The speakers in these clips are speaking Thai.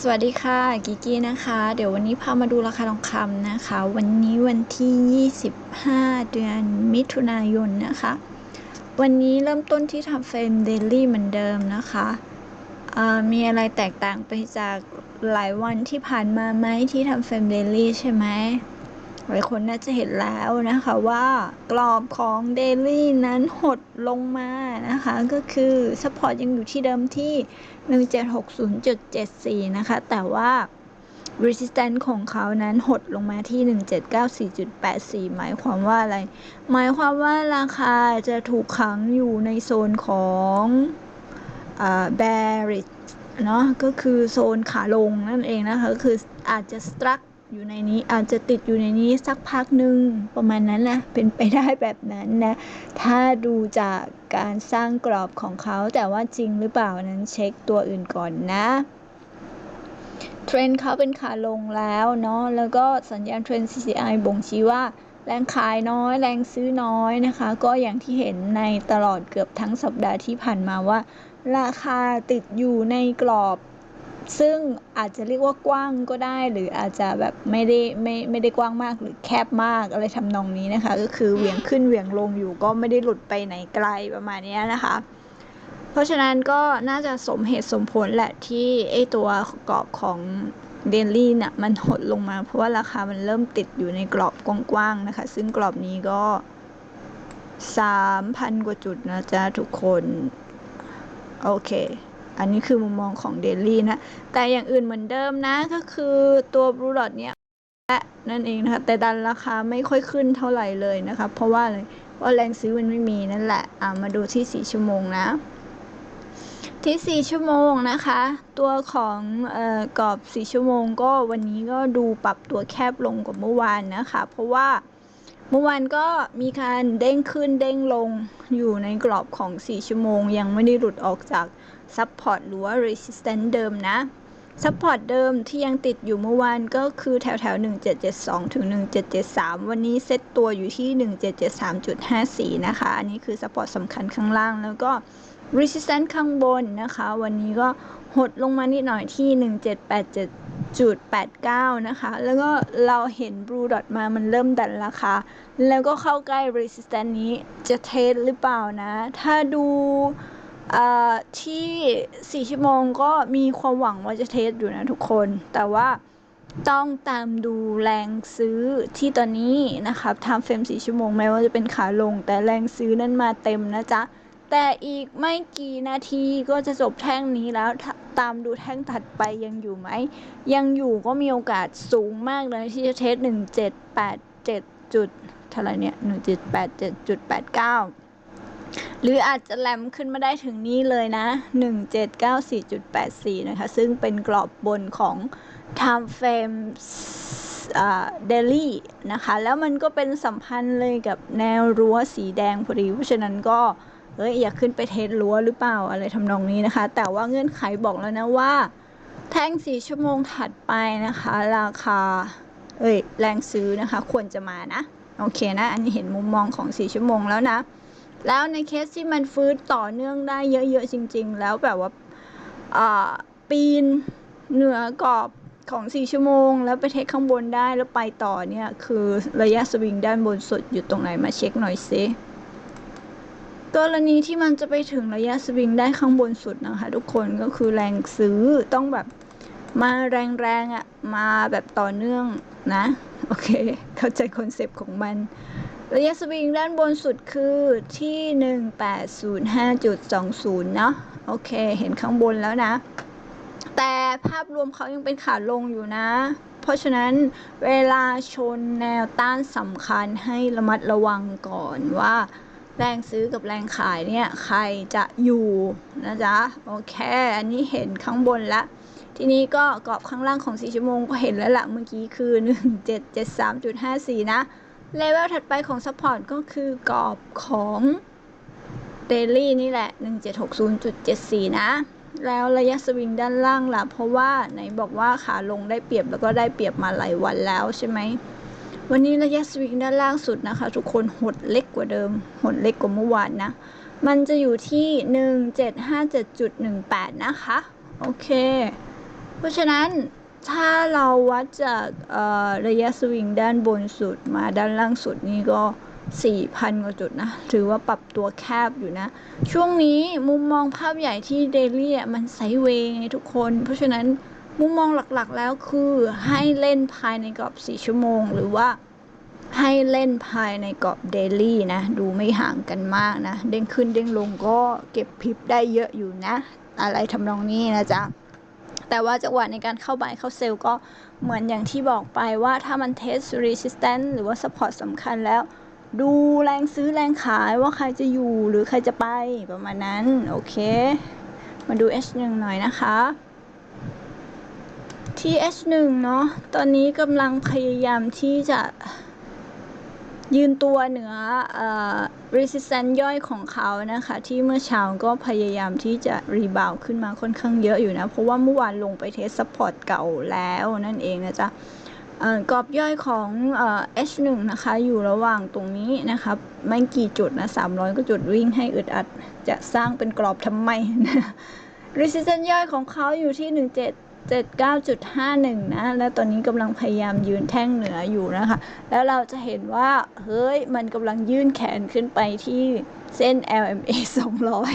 สวัสดีค่ะกิกี้นะคะ เดี๋ยววันนี้พามาดูราคาทองคำนะคะ วันนี้วันที่ 25 เดือนมิถุนายนนะคะ วันนี้เริ่มต้นที่ทำเฟรมเดลี่เหมือนเดิมนะคะมีอะไรแตกต่างไปจากหลายวันที่ผ่านมาไหมที่ทำเฟรมเดลี่ใช่ไหม หลายคนน่าจะเห็นแล้วนะคะว่ากรอบของเดลี่นั้นหดลงมานะคะ ก็คือสปอร์ตยังอยู่ที่เดิมที่ 1760.74 นะคะ แต่ว่า resistance ของเขานั้นหดลงมาที่ 1794.84 หมายความว่าอะไร หมายความว่าราคาจะถูกขังอยู่ในโซนของอ่า bearish เนาะก็คือโซนขาลงนั่นเองนะคะก็คืออาจจะ struck อยู่ในนี้อาจจะติดอยู่ในนี้สักพักหนึ่งประมาณนั้นนะเป็นไปได้แบบนั้นนะถ้าดูจากการสร้างกรอบของเขาแต่ว่าจริงหรือเปล่านั้นเช็คตัวอื่นก่อนนะเทรนด์เขาเป็นขาลงแล้วเนาะแล้วก็สัญญาณเทรนด์ CCI บ่งชี้ว่าแรงขายน้อยแรงซื้อน้อยนะคะ ก็อย่างที่เห็นในตลอดเกือบทั้งสัปดาห์ที่ผ่านมาว่า ราคาติดอยู่ในกรอบ ซึ่งอาจจะเรียกว่ากว้างก็ได้ หรืออาจจะแบบไม่ได้ไม่ไม่ได้กว้างมากหรือแคบมากอะไรทำนองนี้นะคะ ก็คือเหวี่ยงขึ้นเหวี่ยงลงอยู่ก็ไม่ได้หลุดไปไหนไกลประมาณนี้นะคะ เพราะฉะนั้นก็น่าจะสมเหตุสมผลแหละที่ไอตัวกรอบของเดลี่เนี่ยมันหดลงมา เพราะว่าราคามันเริ่มติดอยู่ในกรอบกว้างๆนะคะ ซึ่งกรอบนี้ก็3,000 กว่าจุดนะจ๊ะทุกคน โอเค อันนี้คือมุมมองของเดลี่นะ แต่อย่างอื่นเหมือนเดิมนะก็คือตัวบลูดอทเนี่ยและนั่นเองนะคะ แต่ดันราคาไม่ค่อยขึ้นเท่าไหร่เลยนะคะ เพราะว่าอะไรเพราะแรงซื้อมันไม่มีนั่นแหละอ่ามาดูที่ 4 ชั่วโมงนะที่ 4 ชั่วโมงนะคะ ตัวของออกรอบ 4 ชั่วโมงก็วันนี้ก็ดูปรับตัวแคบลงกว่าเมื่อวานนะคะ เพราะว่า เมื่อวานก็มีการเด้งขึ้นเด้งลงอยู่ในกรอบของ 4 ชั่วโมง ยังไม่ได้หลุดออกจากซัพพอร์ตหรือว่า resistance เดิมนะซัพพอร์ตเดิมที่ยังติดอยู่เมื่อวานก็คือแถวแถว1772 ถึง 1773 วันนี้เซตตัวอยู่ที่ 1773.54 นะคะ อันนี้คือซัพพอร์ตสำคัญข้างล่าง แล้วก็ resistance ข้างบนนะคะ วันนี้ก็หดลงมานิดหน่อยที่ 1787.89 นะคะ แล้วก็เราเห็น blue dot มามันเริ่มดันราคา แล้วก็เข้าใกล้ resistance นี้จะเทสหรือเปล่านะ ถ้าดูที่ 4 ชั่วโมงก็มีความหวังว่าจะเทสอยู่นะทุกคน แต่ว่าต้องตามดูแรงซื้อที่ตอนนี้นะครับทำเฟรม 4 ชั่วโมงแม้ว่าจะเป็นขาลง แต่แรงซื้อนั้นมาเต็มนะจ๊ะ แต่อีกไม่กี่นาทีก็จะจบแท่งนี้แล้วตามดูแท่งถัดไปยังอยู่ไหม ยังอยู่ก็มีโอกาสสูงมากเลยที่จะเทส1787จุดเท่าไรเนี่ย1787.89หรืออาจจะแลมขึ้นมาได้ถึงนี้เลยนะ 1794.84 นะคะ ซึ่งเป็นกรอบบนของ time frame เดลี่นะคะ แล้วมันก็เป็นสัมพันธ์เลยกับแนวรั้วสีแดงพอดี เพราะฉะนั้นก็ เอ้ยอยากขึ้นไปเทสรั้วหรือเปล่าอะไรทำนองนี้นะคะ แต่ว่าเงื่อนไขบอกแล้วนะว่า แท่งสีชั่วโมงถัดไปนะคะ ราคา เอ้ยแรงซื้อนะคะ ควรจะมานะ โอเคนะ อันนี้เห็นมุมมองของสีชั่วโมงแล้วนะ แล้วในเคสที่มันฟื้นต่อเนื่องได้เยอะๆจริง ๆ แล้วแบบว่าปีนเหนือกรอบของ4ชั่วโมง แล้วไปเทคข้างบนได้แล้วไปต่อเนี่ย คือระยะสวิงด้านบนสุดอยู่ตรงไหนมาเช็คหน่อยซิ กรณีที่มันจะไปถึงระยะสวิงได้ข้างบนสุดนะคะทุกคนก็คือแรงซื้อต้องแบบมาแรงๆอะ่ะมาแบบต่อเนื่องนะ โอเค เข้าใจคอนเซปต์ของมัน ระยะสวิงด้านบนสุดคือที่ 1805.20 เนาะโอเค เห็นข้างบนแล้วนะ แต่ภาพรวมเขายังเป็นขาลงอยู่นะ เพราะฉะนั้นเวลาชนแนวต้านสำคัญให้ระมัดระวังก่อนว่า แรงซื้อกับแรงขายเนี่ยใครจะอยู่นะจ๊ะโอเค อันนี้เห็นข้างบนแล้วทีนี้ก็กรอบข้างล่างของ4ชั่วโมงก็เห็นแล้วละเมื่อกี้คือ 1773.54 นะเลเวลถัดไปของ Support ก็คือกรอบของ Daily นี่แหละ 1760.74 นะ แล้วระยะสวิงด้านล่างล่ะ เพราะว่าไหนบอกว่าขาลงได้เปรียบแล้วก็ได้เปรียบมาหลายวันแล้วใช่ไหม วันนี้ระยะสวิงด้านล่างสุดนะคะ ทุกคนหดเล็กกว่าเดิม หดเล็กกว่าเมื่อวานนะ มันจะอยู่ที่ 1757.18 นะคะ โอเค เพราะฉะนั้นถ้าเราวัดจากระยะสวิงด้านบนสุดมาด้านล่างสุดนี่ก็ 4,000 กว่าจุดนะ ถือว่าปรับตัวแคบอยู่นะ ช่วงนี้มุมมองภาพใหญ่ที่เดลี่อะมันไซเวย์ไงทุกคน เพราะฉะนั้น มุมมองหลักๆแล้วคือให้เล่นภายในกรอบ 4 ชั่วโมง หรือว่าให้เล่นภายในกรอบเดลี่นะ ดูไม่ห่างกันมากนะ เด้งขึ้นเด้งลงก็เก็บพิบได้เยอะอยู่นะ อะไรทำนองนี้นะจ๊ะแต่ว่าจังหวะในการเข้าบายเข้าเซลล์ก็เหมือนอย่างที่บอกไปว่าถ้ามันเทส resistance หรือว่า support สำคัญแล้ว ดูแรงซื้อแรงขายว่าใครจะอยู่หรือใครจะไปประมาณนั้น โอเค มาดู H1 หน่อยนะคะ ที่ H1 เนาะ ตอนนี้กำลังพยายามที่จะยืนตัวเหนือเอ่อ resistance ย่อยของเขานะคะ ที่เมื่อเช้าก็พยายามที่จะรีบาวขึ้นมาค่อนข้างเยอะอยู่นะ เพราะว่าเมื่อวานลงไปเทส support เก่าแล้วนั่นเองนะจ๊ะกรอบย่อยของเอ่อ H1 นะคะ อยู่ระหว่างตรงนี้นะคะไม่กี่จุดนะ 300 ก็จุดวิ่งให้อึดอัด จะสร้างเป็นกรอบทำไมนะ resistance ย่อยของเขาอยู่ที่17 79.51 นะ แล้วตอนนี้กำลังพยายามยืนแท่งเหนืออยู่นะคะ แล้วเราจะเห็นว่า เฮ้ย มันกำลังยื่นแขนขึ้นไปที่เส้น LMA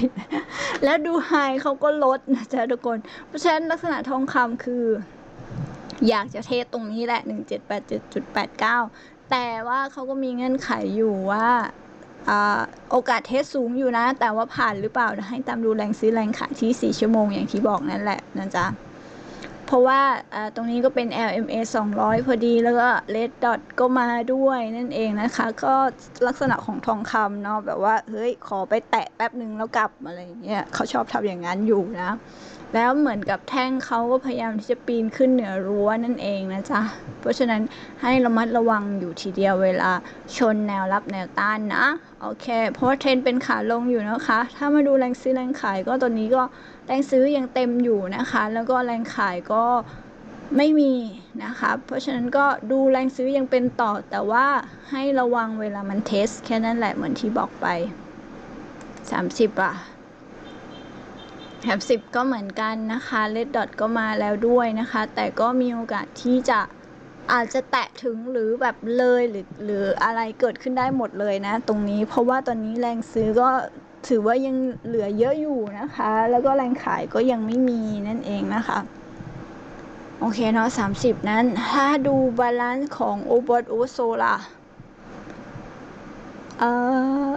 200 แล้วดูไฮเขาก็ลดนะจ๊ะทุกคน เพราะฉะนั้นลักษณะทองคำคือ อยากจะเทสตรงนี้แหละ 1787.89 แต่ว่าเขาก็มีเงื่อนไขอยู่ว่าอโอกาสเทสสูงอยู่นะ แต่ว่าผ่านหรือเปล่านะให้ตามดูแรงซื้อแรงขายที่ 4 ชั่วโมงอย่างที่บอกนั่นแหละนะจ๊ะ เพราะว่าตรงนี้ก็เป็น LMA 200 พอดีแล้วก็ Red Dot ก็มาด้วยนั่นเองนะคะ ก็ลักษณะของทองคำเนาะแบบว่า เฮ้ย ขอไปแตะแป๊บหนึ่งแล้วกลับอะไรเงี้ยเขาชอบทำอย่างนั้นอยู่นะ แล้วเหมือนกับแท่งเขาก็พยายามที่จะปีนขึ้นเหนือรั้วนั่นเองนะจ๊ะ เพราะฉะนั้นให้ระมัดระวังอยู่ทีเดียวเวลาชนแนวรับแนวต้านนะ โอเค เพราะว่าเทรนเป็นขาลงอยู่นะคะ ถ้ามาดูแรงซื้อแรงขายก็ตอนนี้ก็ แรงซื้อยังเต็มอยู่นะคะ แล้วก็แรงขายก็ไม่มีนะคะ เพราะฉะนั้นก็ดูแรงซื้อยังเป็นต่อ แต่ว่าให้ระวังเวลามันเทส แค่นั้นแหละเหมือนที่บอกไป 30อะแถบสิบก็เหมือนกันนะคะเลดดอทก็มาแล้วด้วยนะคะ แต่ก็มีโอกาสที่จะอาจจะแตะถึงหรือแบบเลยหรือหรืออะไรเกิดขึ้นได้หมดเลยนะ ตรงนี้เพราะว่าตอนนี้แรงซื้อก็ ถือว่ายังเหลือเยอะอยู่นะคะ แล้วก็แรงขายก็ยังไม่มีนั่นเองนะคะ โอเคเนาะ30นั้น ถ้าดูบาลานซ์ของโอบอ o โอโซล่ะเอ่อ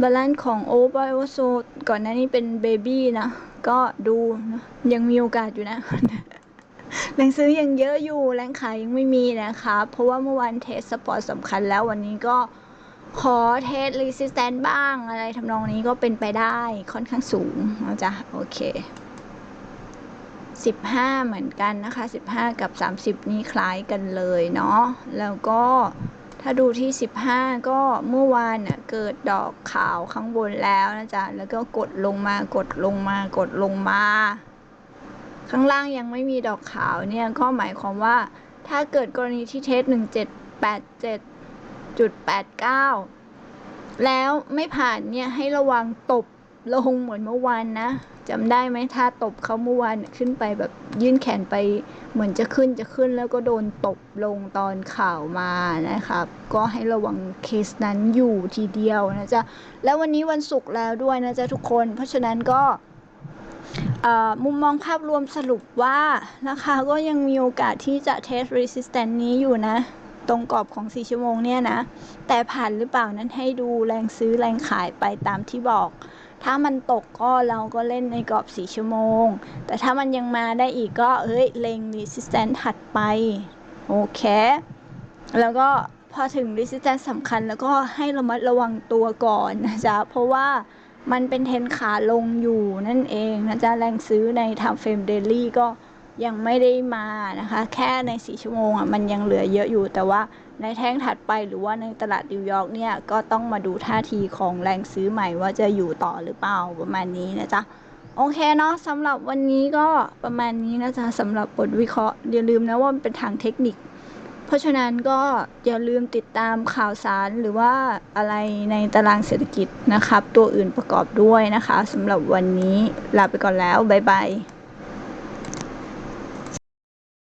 บาลานซ์ของโอเวอร์โอโซก่อนหน้านี้เป็นเบบี้นะ ก็ดูนะยังมีโอกาสอยู่นะแรงซื้อยังเยอะอยู่แรงขายยังไม่มีนะคะ เพราะว่าเมื่อวานเทสสปอร์ตสำคัญแล้ววันนี้ก็ ขอเทสรีสิสแตนบ้างอะไรทำนองนี้ก็เป็นไปได้ค่อนข้างสูงนะจ๊ะโอเค15เหมือนกันนะคะ15กับ30นี่คล้ายกันเลยเนาะแล้วก็ถ้าดูที่15ก็เมื่อวานน่ะเกิดดอกขาวข้างบนแล้วนะจ๊ะแล้วก็กดลงมากดลงมากดลงมา ข้างล่างยังไม่มีดอกขาวเนี่ยก็หมายความว่าถ้าเกิดกรณีที่เทส1787.89แ0.89 แล้วไม่ผ่านเนี่ยให้ระวังตบลงเหมือนเมื่อวานนะจำได้ไหมถ้าตบเขาเมื่อวานขึ้นไปแบบยื่นแขนไปเหมือนจะขึ้นจะขึ้นแล้วก็โดนตบลงตอนข่าวมานะครับ ก็ให้ระวังเคสนั้นอยู่ทีเดียวนะจ๊ะแล้ววันนี้วันศุกร์แล้วด้วยนะจ๊ะทุกคน เพราะฉะนั้นก็มุมมองภาพรวมสรุปว่าราคาก็ยังมีโอกาสที่จะเทส resistance นี้อยู่นะ ตรงกรอบของ 4 ชั่วโมงเนี่ยนะ แต่ผ่านหรือเปล่านั้นให้ดูแรงซื้อแรงขายไปตามที่บอก ถ้ามันตกก็เราก็เล่นในกรอบ 4 ชั่วโมง แต่ถ้ามันยังมาได้อีกก็เอ้ยเล็ง resistance ถัดไปโอเค แล้วก็พอถึง resistance สำคัญแล้วก็ให้ระมัดระวังตัวก่อนนะจ๊ะ เพราะว่ามันเป็นเทนขาลงอยู่นั่นเองนะจ๊ะ แรงซื้อใน time frame daily ก็ ยังไม่ได้มานะคะ แค่ใน 4 ชั่วโมงอะมันยังเหลือเยอะอยู่ แต่ว่าในแท่งถัดไปหรือว่าในตลาดนิวยอร์กเนี่ยก็ต้องมาดูท่าทีของแรงซื้อใหม่ว่าจะอยู่ต่อหรือเปล่าประมาณนี้นะจ๊ะโอเคเนาะสำหรับวันนี้ก็ประมาณนี้นะจ๊ะสำหรับบทวิเคราะห์อย่าลืมนะว่ามันเป็นทางเทคนิค เพราะฉะนั้นก็อย่าลืมติดตามข่าวสารหรือว่าอะไรในตารางเศรษฐกิจนะครับ ตัวอื่นประกอบด้วยนะคะสำหรับวันนี้ลาไปก่อนแล้ว บ๊ายบาย